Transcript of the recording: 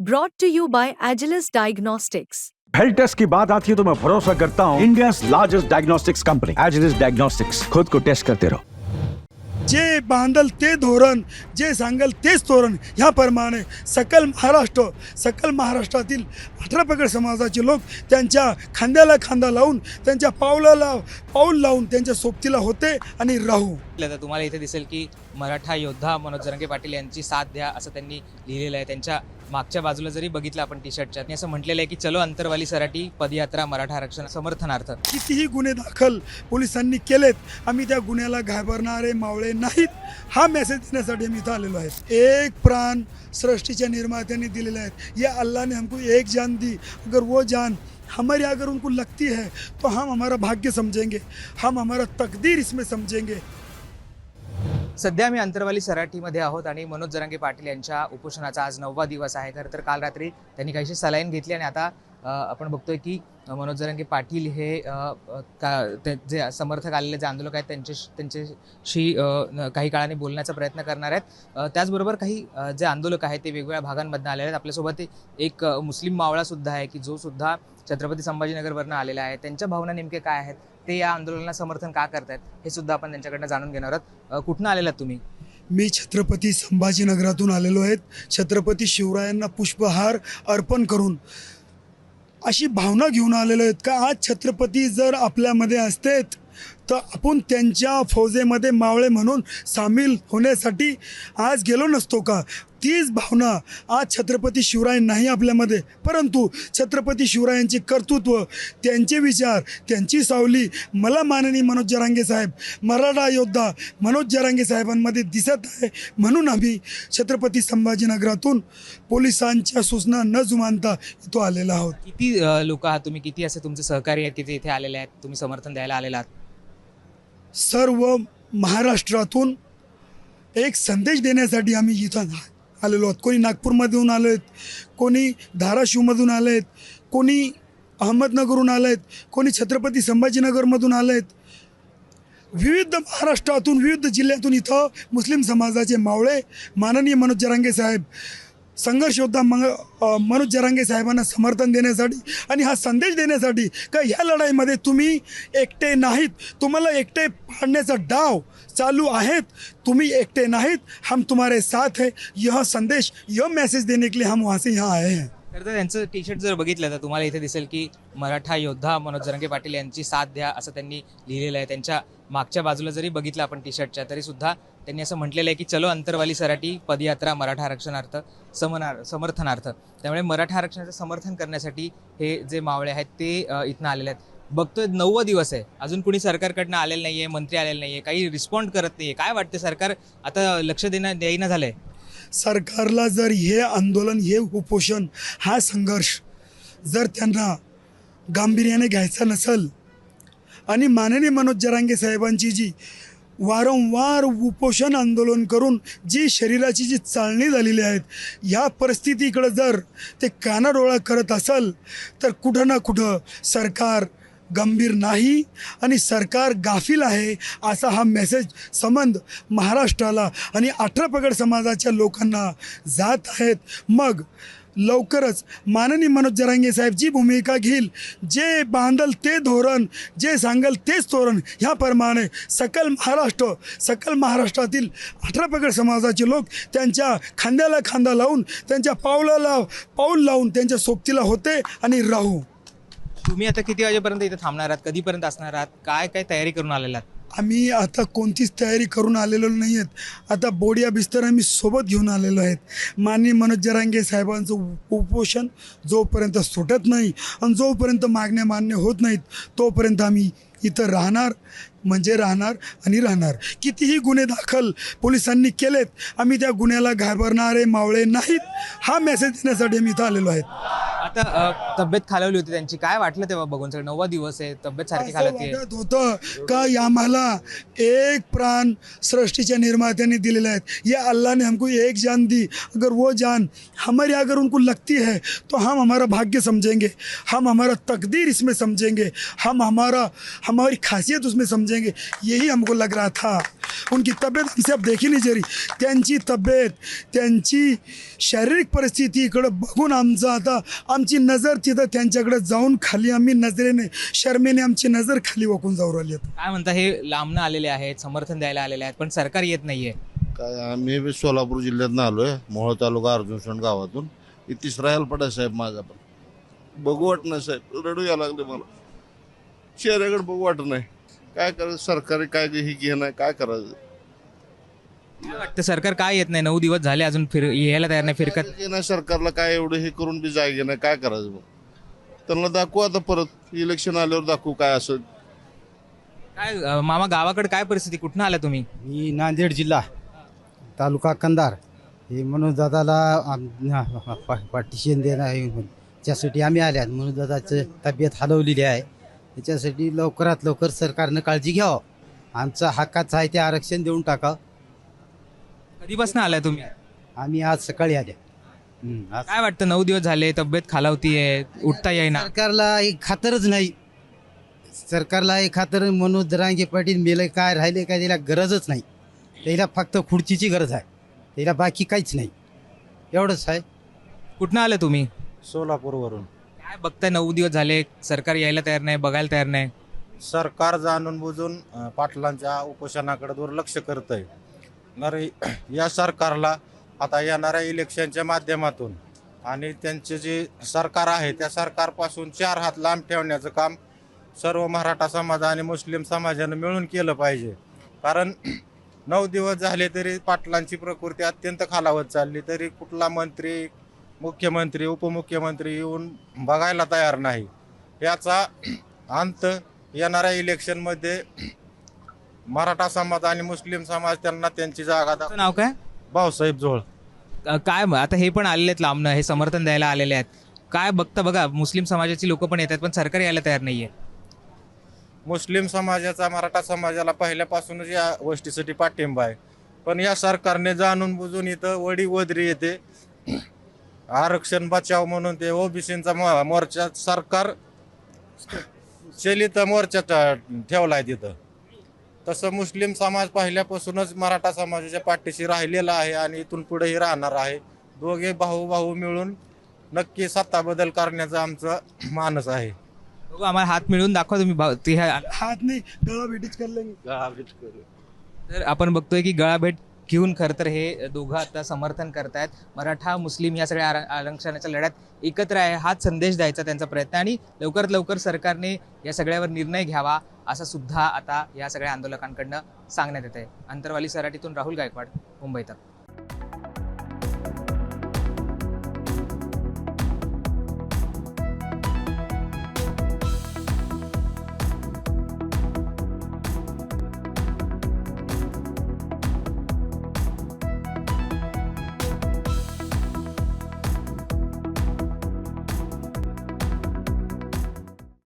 Brought to you by Agilus Diagnostics. Health test की बात आती है तो मैं भरोसा करता हूँ India largest diagnostics company Agilus diagnostics खुद को टेस्ट करते रहो जे बांधल ते धोरण जे सांगल तेच तोरण ह्याप्रमाणे सकल महाराष्ट्र सकल महाराष्ट्रातील अठरा पगड समाजाचे लोक त्यांच्या खांद्याला खांदा लावून त्यांच्या पावलाला पाऊल लावून त्यांच्या सोबतीला होते आणि राहू. तर तुम्हाला इथे दिसेल की मराठा योद्धा मनोज जरंगे पाटील यांची साथ द्या असं त्यांनी लिहिलेलं आहे. त्यांच्या मागच्या बाजूला जरी बघितलं आपण टी शर्टच्या असं म्हटलेलं आहे की चलो अंतरवाली सराठी पदयात्रा मराठा आरक्षण समर्थनार्थ. कितीही गुन्हे दाखल पोलिसांनी केलेत आम्ही त्या गुन्ह्याला घाबरणारे मावळे नाहीत. हा मेसेज देण्यासाठी आम्ही इथं आलेलो आहे एक प्राण सृष्टीच्या निर्मात्याने दिलेले आहेत या अल्लाने हमको एक जान दी. अगर वो जान हमारी अगर उनको लगती है तो हम हमारा भाग्य समझेंगे. हम हमारा तकदीर इसमें समझेंगे. सध्या मी अंतरवाली सराठीमध्ये आहोत आणि मनोज जरांगे पाटील यांच्या उपोषणाचा आज नववा दिवस आहे. खरं तर काल रात्री त्यांनी काहीशी सलाईन घेतली आणि आता आपण बघतोय की मनोज जरांगे पाटील हे का जे समर्थक आलेले जे आंदोलक आहेत त्यांच्याशी त्यांच्याशी काही काळाने बोलण्याचा प्रयत्न करणार आहेत. त्याचबरोबर काही जे आंदोलक आहेत ते वेगवेगळ्या भागांमधनं आलेले आहेत. आपल्यासोबत एक मुस्लिम मावळा सुद्धा आहे की जो सुद्धा छत्रपती संभाजीनगरवरनं आलेला आहे. त्यांच्या भावना नेमके काय आहेत? ते या आंदोलनाला समर्थन का करतायत? हे सुद्धा आपण त्यांच्याकडनं जाणून घेणार आहोत. कुठनं आलेला तुम्ही? मी छत्रपती संभाजीनगरातून आलेलो आहेत छत्रपती शिवरायांना पुष्पहार अर्पण करून अशी भावना घेऊन आलेलो आहेत का? आज छत्रपती जर आपल्यामध्ये असतेत तर आपण त्यांच्या फौजेमध्ये मावळे म्हणून सामील होण्यासाठी आज गेलो नसतो का? तीच भावना आज छत्रपती शिवराय नाही आपल्यामध्ये. परंतु छत्रपती शिवरायांचे कर्तृत्व त्यांचे विचार त्यांची सावली मला माननीय मनोज जरांगे साहेब मराठा योद्धा मनोज जरांगे साहेबांमध्ये दिसत आहे म्हणून आम्ही छत्रपती संभाजीनगरातून पोलिसांच्या सूचना न जुमानता इथं आलेला आहोत. किती लोक आहात तुम्ही? किती असे तुमचे सहकारी आहेत की ते इथे आलेले आहेत? तुम्ही समर्थन द्यायला आलेला आहात? सर्व महाराष्ट्रातून एक संदेश देण्यासाठी आम्ही इथं आलेलो आहोत. कोणी नागपूरमधून आलो आहेत कोणी धाराशिवमधून आले आहेत कोणी अहमदनगरहून आले आहेत कोणी छत्रपती संभाजीनगरमधून आले आहेत विविध महाराष्ट्रातून विविध जिल्ह्यातून इथं मुस्लिम समाजाचे मावळे माननीय मनोज जरांगे साहेब संघर्ष योद्धा मनोज जरांगे साहेबांना समर्थन देण्यासाठी आणि हा संदेश देण्यासाठी का ह्या लढाईमध्ये तुम्ही एकटे नाहीत तुम्हाला एकटे पाडण्याचा डाव चालू आहेत तुम्ही एकटे नाहीत हम तुम्हारे साथ है. यह संदेश यह मैसेज देने के लिए हम वहाँ से यहाँ आए हैं. तर त्यांचं टी शर्ट जर बघितलं तर तुम्हाला इथे दिसेल की मराठा योद्धा मनोज जरंगे पाटील यांची साथ द्या असं त्यांनी लिहिलेलं आहे. त्यांच्या मागच्या बाजूला जरी बघितलं आपण टी शर्टच्या तरी सुद्धा त्यांनी असं म्हटलेलं आहे की चलो अंतरवाली सराठी पदयात्रा मराठा आरक्षणार्थ समनार समर्थनार्थ. त्यामुळे मराठा आरक्षणाचं समर्थन करण्यासाठी हे जे मावळे आहेत ते इथनं आलेले आहेत. बघतोय नव्वद दिवस आहे. अजून कुणी सरकारकडनं आलेलं नाही आहे मंत्री आलेले आहे काही रिस्पॉन्ड करत नाही आहे काय वाटते सरकार? आता लक्ष देणं देईना झालंय. सरकारला जर हे आंदोलन हे उपोषण हा संघर्ष जर त्यांना गांभीर्याने घ्यायचा नसेल आणि माननीय मनोज जरांगे साहेबांची जी वारंवार उपोषण आंदोलन करून जी शरीराची जी चालणी झालेली आहेत ह्या परिस्थितीकडं जर ते कानाडोळा करत असेल तर कुठं ना कुठं सरकार गंभीर नाही आणि सरकार गाफील आहे असा हा मेसेज संबंध महाराष्ट्राला आणि अठरा पगड समाजाच्या लोकांना जात आहेत. मग लवकरच माननीय मनोज जरांगे साहेब जी भूमिका घेईल. जे बांधल ते धोरण जे सांगल तेच तोरण ह्याप्रमाणे सकल महाराष्ट्र सकल महाराष्ट्रातील अठरा पगड समाजाचे लोक त्यांच्या खांद्याला खांदा लावून त्यांच्या पावलाला पाऊल लावून त्यांच्या सोबतीला होते आणि राहू. तुम्ही आता किती वाजेपर्यंत इथे थांबणार आहात? कधीपर्यंत असणार आहात? काय काय तयारी करून आलेला आहात? आम्ही आता कोणतीच तयारी करून आलेलो नाही आहेत आता बोडिया बिस्तर आम्ही सोबत घेऊन आलेलो आहेत. माननीय मनोज जरांगे साहेबांचं उपोषण जोपर्यंत सुटत नाही आणि जोपर्यंत मागण्या मान्य होत नाहीत तोपर्यंत आम्ही इथं राहणार म्हणजे राहणार आणि राहणार. कितीही गुन्हे दाखल पोलिसांनी केलेत आम्ही त्या गुन्ह्याला घाबरणारे मावळे नाहीत हा मेसेज देण्यासाठी आम्ही इथं आलेलो आहेत. आता तब्येत खालवली होती त्यांची. काय वाटलं तेव्हा बघून? सगळं नववा दिवस आहे तब्येत सारखी खालवते वाटत होतं का आम्हाला एक प्राण सृष्टीच्या निर्मात्याने दिलेले आहेत? ये अल्लाह ने हमको एक जान दी. अगर वो जान हमारी अगर उनको लगती है तो हम हमारा भाग्य समझेंगे. हम हमारा तकदीर इसमें समझेंगे. हम हमारा हमारी खासियत उसमें समझेंगे. यही हमको लग रहा था। उनकी तब्येत हमसे अब देखी नहीं जा रही। त्यांची तब्येत त्यांची शारीरिक परिस्थिती इकडं बघून आमचं आता आमची नजर तिथं त्यांच्याकडे जाऊन खाली आम्ही नजरेने शर्मेने आमची नजर खाली वाकून जाऊ राहिली. काय म्हणता हे लांबनं आलेले आहेत समर्थन द्यायला आलेले आहेत पण सरकार येत नाहीये. काय आम्ही बी सोलापूर जिल्ह्यातनं आलोय मोहोळ तालुका अर्जुनसण गावातून. ही तिसरा हेल्पट आहे साहेब माझा पण. बघू वाटत नाही साहेब रडू या लागले मला. चेहऱ्याकडे बघू वाटत नाही काय करायचं? सरकारी काय हे घे नाही काय करायचं? काय वाटतं सरकार काय येत नाही? नऊ दिवस झाले अजून फिर यायला तयार नाही फिरकत. काय नाही सरकारला काय एवढं हे करून बी जागे नाही काय करायचं मग? त्यांना दाखवू आता परत. इलेक्शन आल्यावर दाखवू काय असं. काय अं, मामा गावाकडे काय परिस्थिती? कुठनं आला तुम्ही? मी नांदेड जिल्हा तालुका कंधार. हे मनोज दादाला पार्टिशन देणं आहे त्यासाठी आम्ही आल्यात. मनोज दादाचं तब्येत हलवलेली आहे. त्याच्यासाठी लवकरात लवकर सरकारनं काळजी घ्यावं. आमचा हक्काचं आहे ते आरक्षण देऊन टाकावं. कधीपासून आलाय तुम्ही? आम्ही आज सकाळी आल्या हम्म, आज काय वाटतं? नऊ दिवस झाले तब्येत खालावतीये उठता येईना. सरकारला एक खातरच नाही. सरकारला एक खातर मनोज दरांगे पाटील मेले काय राहिले काय त्याला गरजच नाही. त्याला फक्त खुर्चीची गरज आहे. त्याला बाकी काहीच नाही. एवढंच आहे. कुठनं आलं तुम्ही? सोलापूरवरून. काय बघताय? नऊ दिवस झाले सरकार यायला तयार नाही बघायला तयार नाही. सरकार जाणून बुजून पाटलांच्या उपोषणाकडे दुर्लक्ष करत आहे तर या सरकारला आता येणाऱ्या इलेक्शनच्या माध्यमातून आणि त्यांचे जे सरकार आहे त्या सरकारपासून चार हात लांब ठेवण्याचं काम सर्व मराठा समाज आणि मुस्लिम समाजानं मिळून केलं पाहिजे. कारण नऊ दिवस झाले तरी पाटलांची प्रकृती अत्यंत खालावत चालली तरी कुठला मंत्री मुख्यमंत्री उपमुख्यमंत्री येऊन बघायला तयार नाही. याचा अंत येणाऱ्या इलेक्शनमध्ये मराठा समाज आणि मुस्लिम समाज त्यांना त्यांची जागा दा- तुमचं नाव काय? भाऊसाहेब अं, काय आता हे पण आलेले आहेत लांबनं हे समर्थन द्यायला आलेले आहेत. काय बघता बघा मुस्लिम समाजाची लोक पण येतात पण सरकार यायला तयार नाहीये. मुस्लिम समाजाचा मराठा समाजाला पहिल्यापासूनच या गोष्टीसाठी पाठिंबा आहे. पण या सरकारने जाणून बुजून इथं वडी वदरी येते. आरक्षण बचाव म्हणून ते ओबीसीचा मोर्चा सरकार चलित मोर्चा ठेवलाय तिथं. तसं मुस्लिम समाज पहिल्यापासूनच मराठा समाजाच्या पाठीशी राहिलेला आहे आणि इथून पुढेही राहणार आहे. दोघे भाऊ भाऊ मिळून नक्की सत्ता बदल करण्याचं आमचं मानस आहे. बघू आम्हाला हात मिळवून दाखवा तुम्ही भाऊ- ते ह्या- हाथ नहीं गला भेटीच कर तर आपण बघतोय की गळाभेट घेऊन खरं तर हे दोघं आता समर्थन करतायत. मराठा मुस्लिम या सगळ्या आर- आरक्षणाच्या लढ्यात एकत्र आहे. हाच संदेश द्यायचा त्यांचा प्रयत्न आणि लवकरात लवकर सरकारने या सगळ्यावर निर्णय घ्यावा असा सुद्धा आता या सगळ्या आंदोलकांकडनं सांगण्यात येत आहे अंतरवाली सराटीतून राहुल गायकवाड मुंबईत